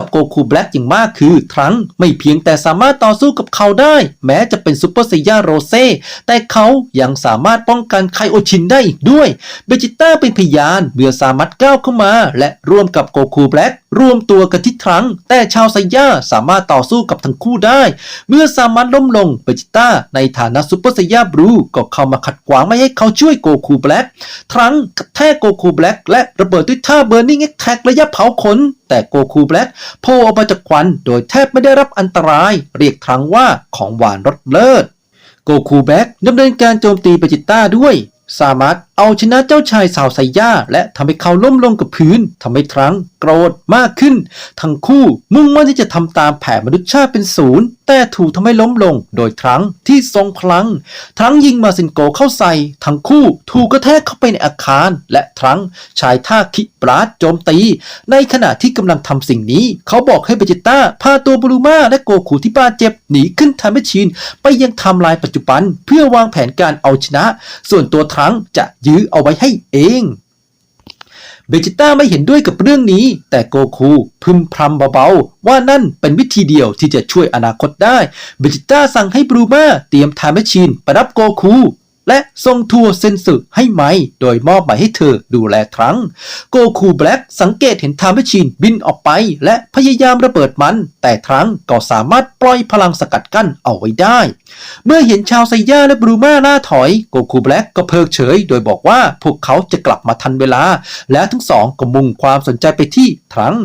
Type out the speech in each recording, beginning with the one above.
กับโกคูแบล็กอย่างมากคือทรังไม่เพียงแต่สามารถต่อสู้กับเขาได้ แม้จะเป็นซูเปอร์ไซย่าโรเซ่แต่เขายังสามารถป้องกันไคโอชินได้อีกด้วยเบจิต้าเป็นพยานเมื่อสามัดก้าวเข้ามา และร่วมกับโกคูแบล็กรวมตัวกันที่ทรัง แต่ชาวไซย่าสามารถต่อสู้กับทั้งคู่ได้ เมื่อสามัดล้มลงเบจิต้าในฐานะซูเปอร์ไซย่าบลูก็เข้ามาขัดขวางไม่ให้เขาช่วยโกคูแบล็กทรังกระแทกโกคูแบล็กและระเบิดด้วยท่าเบอร์นิ่งแอคแท็กระยะเผาขนแต่โกคูแบล็กโผล่ออกมาจากควันโดยแทบไม่ได้รับอันตราย เรียกทางว่าของหวานรสเลิศ โกคูแบ็กดำเนินการโจมตีเบจิต้าด้วย สามารถเอาชนะเจ้าชายสาวไซย่าและทำให้เขาล้มลงกับพื้นทำให้ทรังโกรธมากขึ้น ทั้งคู่มุ่งมั่นที่จะทำตามแผนมนุษยชาติเป็นศูนย์ แต่ถูกทำให้ล้มลงโดยทรังที่ทรงพลัง ทรังยิงมาซินโกเข้าใส่ ทั้งคู่ถูกกระแทกเข้าไปในอาคาร และทรังก์ใช้ท่าคิปราดโจมตี ในขณะที่กำลังทำสิ่งนี้ เขาบอกให้เบจิต้าพาตัวบรูมาและโกคูที่บาดเจ็บหนีขึ้นไทม์แมชชีนไปยังทม์ไลน์ปัจจุบัน เพื่อวางแผนการเอาชนะ ส่วนตัวทรังั้งจะยื้อเอาไว้ให้เองเบจิต้าไม่เห็นด้วยกับเรื่องนี้ แต่โกคูพึมพำเบาๆ ว่านั่นเป็นวิธีเดียวที่จะช่วยอนาคตได้ เบจิต้าสั่งให้บรูมาเตรียมไทม์แมชชีนไปรับโกคู และส่งทัวร์เซนสึให้ไหม โดยมอบหมายให้เธอดูแลทรังโกคูแบล็กสังเกตเห็นไทม์แมชชีนบินออกไป และพยายามระเบิดมัน แต่ทรังก็สามารถปล่อยพลังสกัดกั้นเอาไว้ได้ เมื่อเห็นชาวไซย่าและบรูมาล่าถอย โกคูแบล็กก็เพิกเฉย โดยบอกว่าพวกเขาจะกลับมาทันเวลา และทั้งสองก็มุ่งความสนใจไปที่ทรัง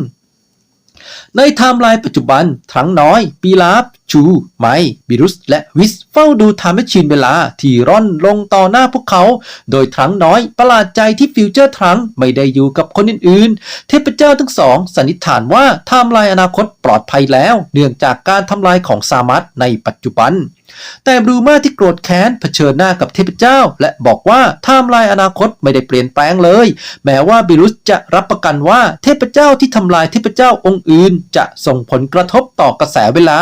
ในไทม์ไลน์ปัจจุบันทั้งน้อย ปีลาฟ ชู ไมบิรุส และวิสเฝ้าดูไทม์แมชชีนเวลาที่ร่อนลงต่อหน้าพวกเขา โดยทั้งน้อยประหลาดใจที่ฟิวเจอร์ทั้งไม่ได้อยู่กับคนอื่นๆ เทพเจ้าทั้งสองสันนิษฐานว่าไทม์ไลน์อนาคตปลอดภัยแล้ว เนื่องจากการทำลายของซามัตในปัจจุบันแต่บรูมาที่โกรธแค้นเผชิญหน้ากับเทพเจ้า และบอกว่าไทม์ไลน์อนาคตไม่ได้เปลี่ยนแปลงเลย แม้ว่าบิรุสจะรับประกันว่าเทพเจ้าที่ทำลายเทพเจ้าองค์อื่น จะส่งผลกระทบต่อกระแสเวลา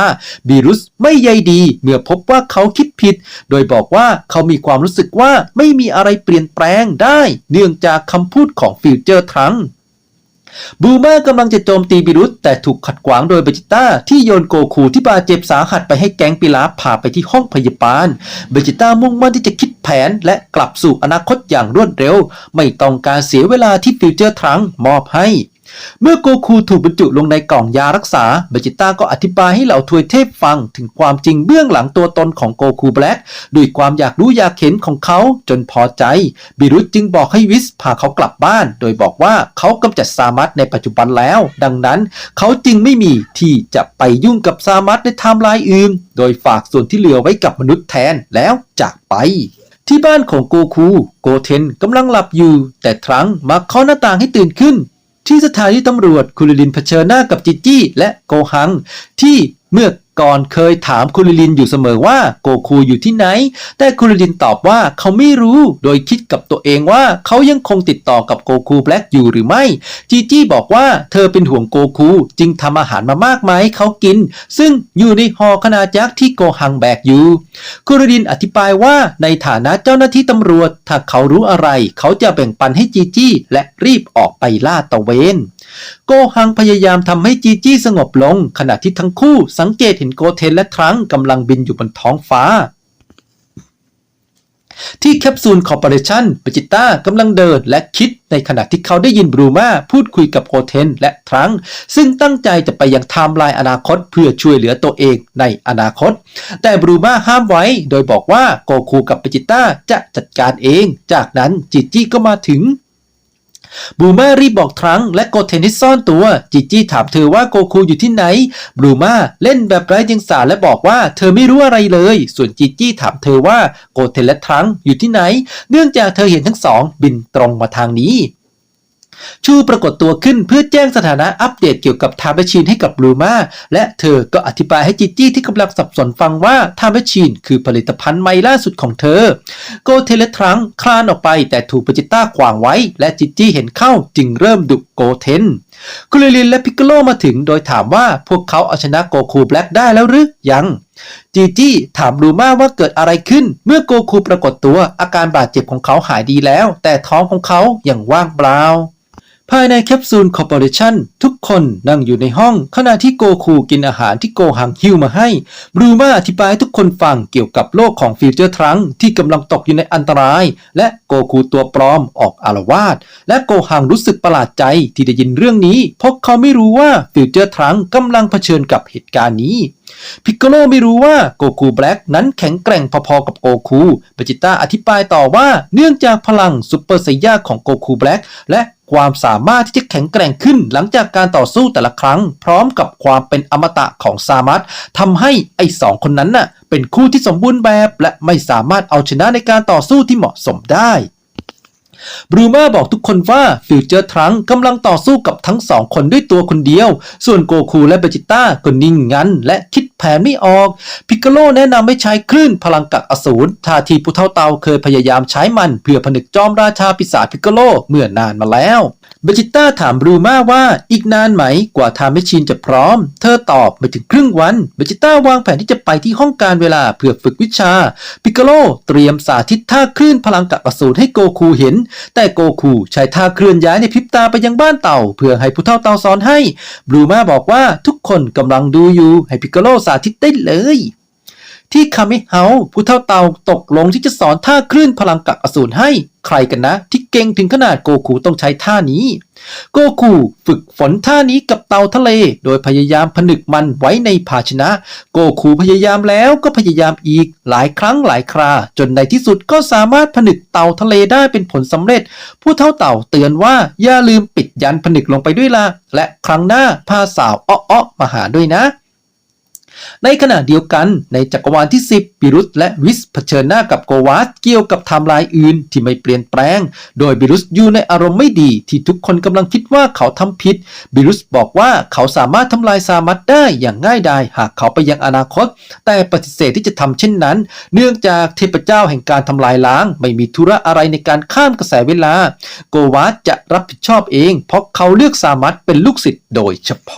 บิรุสไม่ใยดีเมื่อพบว่าเขาคิดผิด โดยบอกว่าเขามีความรู้สึกว่าไม่มีอะไรเปลี่ยนแปลงได้ เนื่องจากคำพูดของฟิวเจอร์ทรังบูมากำลังจะโจมตีบิรุสแต่ถูกขัดขวางโดยเบจิต้าที่โยนโกคูที่บาดเจ็บสาหัสไปให้แก๊งปิลาพาไปที่ห้องพยาบาลเบจิต้ามุ่งมั่นที่จะคิดแผนและกลับสู่อนาคตอย่างรวดเร็ว ไม่ต้องการเสียเวลาที่ฟิวเจอร์ทรังมอบให้ เมื่อโกคูถูกบรรจุลงในกล่องยารักษาเบจิต้าก็อธิบายให้เหล่าทวยเทพฟังถึงความจริงเบื้องหลังตัวตนของโกคูแบล็กด้วยความอยากรู้อยากเห็นของเขาจนพอใจ บิรุษจึงบอกให้วิสพาเขากลับบ้าน โดยบอกว่าเขากำจัดซามัตในปัจจุบันแล้ว ดังนั้นเขาจึงไม่มีที่จะไปยุ่งกับซามัตในไทม์ไลน์อื่น โดยฝากส่วนที่เหลือไว้กับมนุษย์แทนแล้วจากไปที่บ้านของโกคู โกเทนกำลังหลับอยู่ แต่ทรังมาเคาะหน้าต่างให้ตื่นขึ้น ที่สถานีตำรวจคุริลินเผชิญหน้ากับจิจี้และโกหัง ที่เมื่อ ก่อนเคยถามคุริลินอยู่เสมอว่าโกคูอยู่ที่ไหน แต่คุริลินตอบว่าเขาไม่รู้ โดยคิดกับตัวเองว่าเขายังคงติดต่อกับโกคูแบล็กอยู่หรือไม่ จีจี้บอกว่าเธอเป็นห่วงโกคูจึงทำอาหารมามากมายให้เขากิน ซึ่งอยู่ในห่อขนาดยักษ์ที่โกหังแบกอยู่ คุริลินอธิบายว่าในฐานะเจ้าหน้าที่ตำรวจ ถ้าเขารู้อะไร เขาจะแบ่งปันให้จีจี้และรีบออกไปล่าตะเวน โกหังพยายามทำให้จีจี้สงบลง ขณะที่ทั้งคู่สังเกตเห็นโกเทนและทรังกำลังบินอยู่บนท้องฟ้า ที่แคปซูลคอร์ปอเรชั่นเบจิต้ากำลังเดินและคิดในขณะที่เขาได้ยินบรูมาพูดคุยกับโกเทนและทรัง ซึ่งตั้งใจจะไปยังไทม์ไลน์อนาคตเพื่อช่วยเหลือตัวเองในอนาคต แต่บรูมาห้ามไว้โดยบอกว่าโกคูกับเบจิต้าจะจัดการเอง จากนั้นจิจี้ก็มาถึง บูมารีบบอกทรังและโกเทนนิสซ่อนตัว จิจี้ถามเธอว่าโกคูอยู่ที่ไหน บูมาเล่นแบบไร้เดียงสาและบอกว่าเธอไม่รู้อะไรเลย ส่วนจิจี้ถามเธอว่าโกเทนและทรังอยู่ที่ไหน เนื่องจากเธอเห็นทั้งสองบินตรงมาทางนี้ ชูปรากฏตัวขึ้นเพื่อแจ้งสถานะอัปเดตเกี่ยวกับไทม์แมชชีนให้กับบลูมาและเธอก็อธิบายให้จิจี้ที่กำลังสับสนฟังว่าไทม์แมชชีนคือผลิตภัณฑ์ใหม่ล่าสุดของเธอ โกเทนแลทรังคลานออกไปแต่ถูกปจิต้าขวางไว้ และจิจี้เห็นเข้าจึงเริ่มดุโกเทนคุริลินและพิกโกโลมาถึงโดยถามว่าพวกเขาเอาชนะโกคูแบล็กได้แล้วหรือยังจีจี้ถามบลูมาว่าเกิดอะไรขึ้น เมื่อโกคูปรากฏตัวอาการบาดเจ็บของเขาหายดีแล้ว แต่ท้องของเขายังว่างเปล่า ภายในแคปซูลคอร์ปอเรชั่นทุกคนนั่งอยู่ในห้อง ขณะที่โกคูกินอาหารที่โกหังฮิวมาให้บรูมาอธิบายให้ทุกคนฟังเกี่ยวกับโลกของฟิวเจอร์ทรังที่กำลังตกอยู่ในอันตราย และโกคูตัวปลอมออกอารวาสและโกหังรู้สึกประหลาดใจที่ได้ยินเรื่องนี้เพราะเขาไม่รู้ว่าฟิวเจอร์ทรังกำลังเผชิญกับเหตุการณ์นี้ พิกโกโลไม่รู้ว่าโกคูแบล็กนั้นแข็งแกร่งพอๆกับโกคูเบจิต้าอธิบายต่อว่าเนื่องจากพลังซูเปอร์ไซย่าของโกคูแบล็กและความสามารถที่จะแข็งแกร่งขึ้นหลังจากการต่อสู้แต่ละครั้ง พร้อมกับความเป็นอมตะของซามัตทำให้ไอ้สองคนนั้นน่ะเป็นคู่ที่สมบูรณ์แบบ และไม่สามารถเอาชนะในการต่อสู้ที่เหมาะสมได้บรูมาบอกทุกคนว่าฟิวเจอร์ทรังกำลังต่อสู้กับทั้งสองคนด้วยตัวคนเดียว ส่วนโกคูและเบจิต้าก็นิ่งงันและคิด แผนไม่ออก พิกโกโลแนะนำให้ใช้คลื่นพลังกักอสูรท่าทีผู้เท่าเตาเคยพยายามใช้มันเพื่อผนึกจอมราชาปีศาจพิกโกโลเมื่อนานมาแล้วเบจิต้าถามบรูมาว่าอีกนานไหมกว่าทาเมชินจะพร้อม เธอตอบไม่ถึงครึ่งวันเบจิต้าวางแผนที่จะไปที่ห้องการเวลาเพื่อฝึกวิชา พิกโกโลเตรียมสาธิตท่าคลื่นพลังกักอสูรให้โกคูเห็น แต่โกคูใช้ท่าเคลื่อนย้ายในพริบตาไปยังบ้านเต่า เพื่อให้ผู้เท่าเต่าสอนให้บรูมาบอกว่าทุกคนกำลังดูอยู่ให้พิกโกโลาธิตได้เลย ที่คาเมเฮาผู้เท่าเต่าตกลงที่จะสอนท่าคลื่นพลังกักอสูรให้ ใครกันนะ ที่เก่งถึงขนาดโกคูต้องใช้ท่านี้ โกคูฝึกฝนท่านี้กับเต่าทะเล โดยพยายามผนึกมันไว้ในภาชนะ โกคูพยายามแล้วก็พยายามอีกหลายครั้งหลายครา จนในที่สุดก็สามารถผนึกเต่าทะเลได้เป็นผลสำเร็จ ผู้เท่าเต่าเตือนว่าอย่าลืมปิดยันผนึกลงไปด้วยล่ะและครั้งหน้าพาสาวอ้อๆมาหาด้วยนะ ในขณะเดียวกันในจักรวาลที่ 10 บิรุสและวิสเผชิญหน้ากับโกวาสเกี่ยวกับไทม์ไลน์อื่นที่ไม่เปลี่ยนแปลง โดยบิรุสอยู่ในอารมณ์ไม่ดีที่ทุกคนกำลังคิดว่าเขาทำผิด บิรุสบอกว่าเขาสามารถทำลายซามัตได้อย่างง่ายดายหากเขาไปยังอนาคต แต่ปฏิเสธที่จะทำเช่นนั้น เนื่องจากเทพเจ้าแห่งการทำลายล้าง ไม่มีธุระอะไรในการข้ามกระแสเวลา โกวาสจะรับผิดชอบเอง เพราะเขาเลือกซามัตเป็นลูกศิษย์โดยเฉพาะ